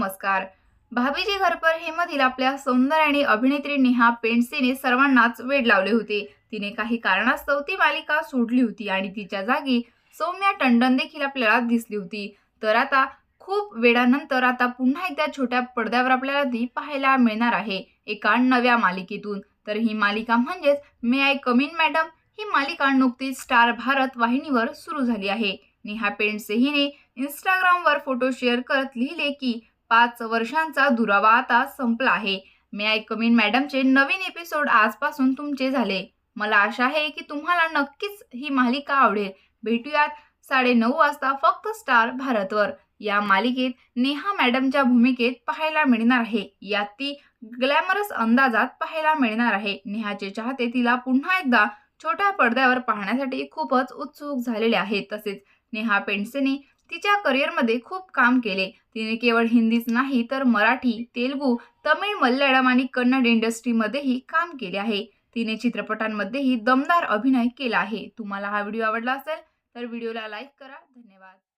नमस्कार. भाभीजी घरपर हे मधील आपल्या सौंदर्याने अभिनेत्री नेहा पेंडसेने सर्वांनाच वेड लावले होते. तिने काही कारणास्तव ती मालिका सोडली होती आणि तिच्या जागी सौम्या टंडन देखील आपल्याला दिसली होती. तर आता खूप वेळानंतर आता पुन्हा एकदा छोट्या पडद्यावर आपल्याला ती पाहायला मिळणार आहे एका नव्या मालिकेतून. तर ही मालिका म्हणजेच may I come in madam ही मालिका नुकतीच स्टार भारत वाहिनीवर सुरू झाली आहे. नेहा पेंडसे हिने इंस्टाग्रामवर फोटो शेअर करत लिहिले की पाच वर्षांचा दुरावा आता संपला आहे. मी आय कमिन मॅडमचे नवीन एपिसोड आजपासून तुमचे झाले. मला आशा आहे की तुम्हाला नक्कीच ही मालिका आवडेल. भेटूयात साडे नऊ वाजता फक्त स्टार भारतवर. या मालिकेत नेहा मॅडमच्या भूमिकेत पाहायला मिळणार आहे. यात ती ग्लॅमरस अंदाजात पाहायला मिळणार आहे. नेहाचे चाहते तिला पुन्हा एकदा छोट्या पडद्यावर पाहण्यासाठी खूपच उत्सुक झालेले आहेत. तसेच नेहा पेंडसेने तिच्या करिअरमध्ये खूप काम केले. तिने केवळ हिंदीच नाही तर मराठी तेलुगू तमिळ मल्याळम आणि कन्नड इंडस्ट्रीमध्येही काम केले आहे. तिने चित्रपटांमध्येही दमदार अभिनय केला आहे. तुम्हाला हा व्हिडिओ आवडला असेल तर व्हिडिओला लाईक करा. धन्यवाद.